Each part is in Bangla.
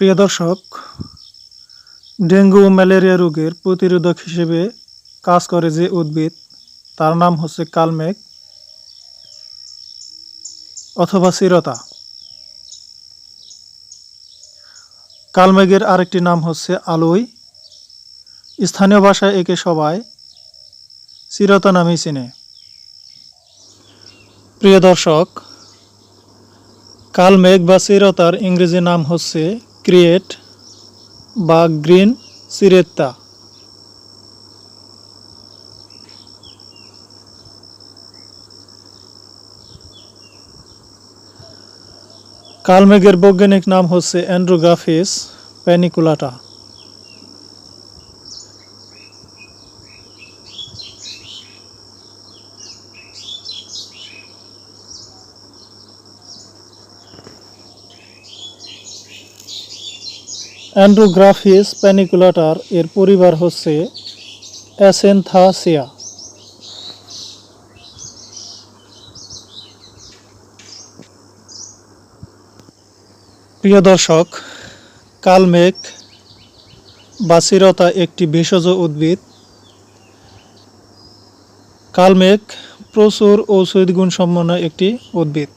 প্রিয় দর্শক, ডেঙ্গু ও ম্যালেরিয়া রোগের প্রতিরোধক হিসেবে কাজ করে যে উদ্ভিদ, তার নাম হচ্ছে কালমেঘ অথবা চিরতা। কালমেঘের আরেকটি নাম হচ্ছে আলুই। স্থানীয় ভাষায় একে সবাই চিরতা নামেই চেনে। প্রিয় দর্শক, কালমেঘ বা চিরতার ইংরেজি নাম হচ্ছে ক্রিয়েট বা গ্রিন সিরেত্তা। কালমেঘের বৈজ্ঞানিক নাম হচ্ছে অ্যান্ড্রোগ্রাফিস প্যানিকুলাটা অ্যান্ড্রোগ্রাফিস প্যানিকুলাটার এর পরিবার হচ্ছে অ্যাসেন্থাসিয়া প্রিয় দর্শক, কালমেঘ বাসিরতা একটি ভেষজ উদ্ভিদ। কালমেঘ প্রচুর ঔষধ গুণ সম্পন্ন একটি উদ্ভিদ।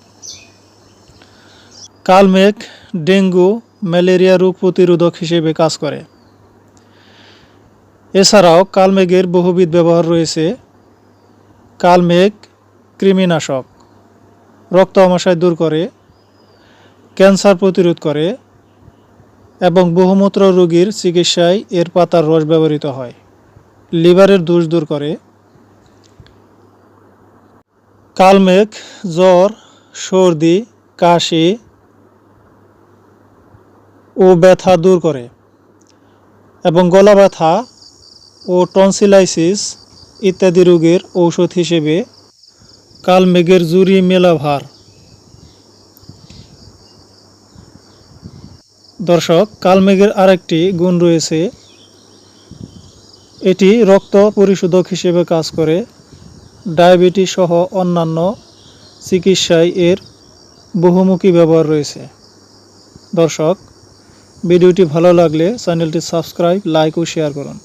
কালমেঘ ডেঙ্গু ম্যালেরিয়া রোগ প্রতিরোধক হিসেবে কাজ করে। এছাড়াও কালমেঘের বহুবিধ ব্যবহার রয়েছে কালমেঘ কৃমিনাশক। রক্ত আমাশয় দূর করে, ক্যান্সার প্রতিরোধ করে এবং বহুমূত্র রোগীর চিকিৎসায় এর পাতার রস ব্যবহৃত হয়। লিভারের দোষ দূর করে। কালমেঘ, জ্বর, সর্দি, কাশি ও ব্যথা দূর করে এবং গলা ব্যথা ও টনসিলাইসিস ইত্যাদি রোগের ঔষধ হিসেবে কালমেঘের জুরি মেলাভার দর্শক কালমেঘের আরেকটি গুণ রয়েছে। এটি রক্ত পরিশোধক হিসেবে কাজ করে। ডায়াবেটিস সহ অন্যান্য চিকিৎসায় এর বহুমুখী ব্যবহার রয়েছে। দর্শক ভিডিওটি ভালো লাগলে চ্যানেলটি সাবস্ক্রাইব লাইক ও শেয়ার করুন।